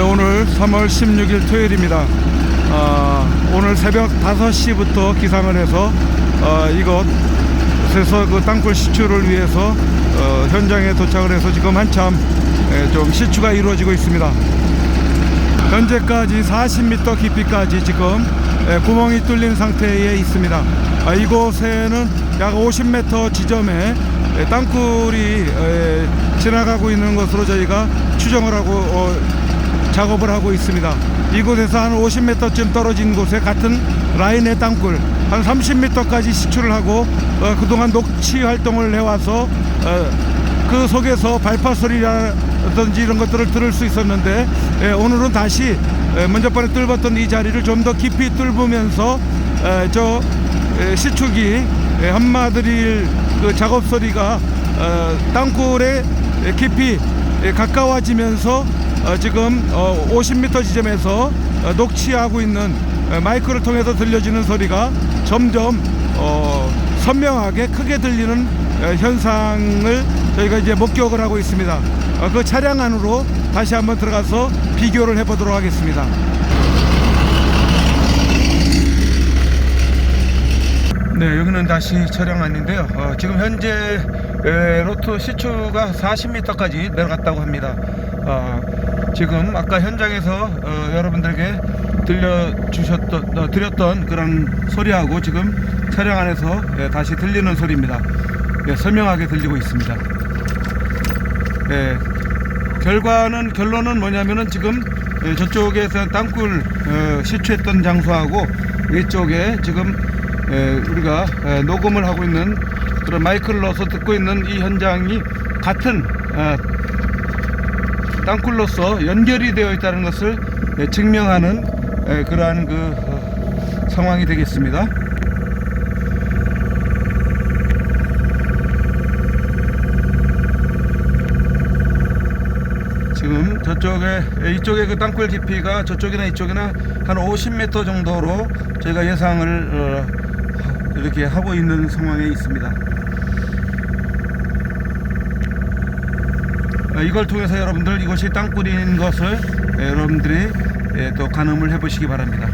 네, 오늘 3월 16일 토요일입니다. 아, 오늘 새벽 5시부터 기상을 해서 아, 이곳에서 그 땅굴 시추를 위해서 어, 현장에 도착을 해서 지금 한참 예, 좀 시추가 이루어지고 있습니다. 현재까지 40m 깊이까지 지금 예, 구멍이 뚫린 상태에 있습니다. 아, 이곳에는 약 50m 지점에 예, 땅굴이 예, 지나가고 있는 것으로 저희가 추정을 하고 어, 작업을 하고 있습니다. 이곳에서 한 50m쯤 떨어진 곳에 같은 라인의 땅굴 한 30m까지 시추를 하고 어, 그동안 녹취 활동을 해와서 어, 그 속에서 발파 소리라든지 이런 것들을 들을 수 있었는데 예, 오늘은 다시 예, 먼저 번에 뚫었던 이 자리를 좀 더 깊이 뚫으면서 에, 저 에, 시축이 에, 한마드릴 그 작업 소리가 어, 땅굴에 에, 깊이 에, 가까워지면서 어, 지금 어, 50m 지점에서 어, 녹취하고 있는 에, 마이크를 통해서 들려지는 소리가 점점 어, 선명하게 크게 들리는 에, 현상을 저희가 이제 목격을 하고 있습니다. 어, 그 차량 안으로 다시 한번 들어가서 비교를 해보도록 하겠습니다. 네, 여기는 다시 차량 안인데요. 어, 지금 현재 에, 로트 시추가 40m까지 내려갔다고 합니다. 어, 지금 아까 현장에서 어, 여러분들에게 들려주셨던, 어, 드렸던 그런 소리하고 지금 차량 안에서 예, 다시 들리는 소리입니다. 예, 선명하게 들리고 있습니다. 예, 결과는 결론은 뭐냐면은 지금 예, 저쪽에서 땅굴 어, 시추했던 장소하고 이쪽에 지금 예, 우리가 예, 녹음을 하고 있는 그런 마이크를 넣어서 듣고 있는 이 현장이 같은 어, 땅굴로서 연결이 되어 있다는 것을 예, 증명하는 예, 그러한 그 어, 상황이 되겠습니다. 지금 저쪽에 이쪽에 그 땅굴 깊이가 저쪽이나 이쪽이나 한 50m 정도로 저희가 예상을 어, 이렇게 하고 있는 상황에 있습니다. 이걸 통해서 여러분들 이것이 땅굴인 것을 예, 여러분들이 예, 또 가늠을 해보시기 바랍니다.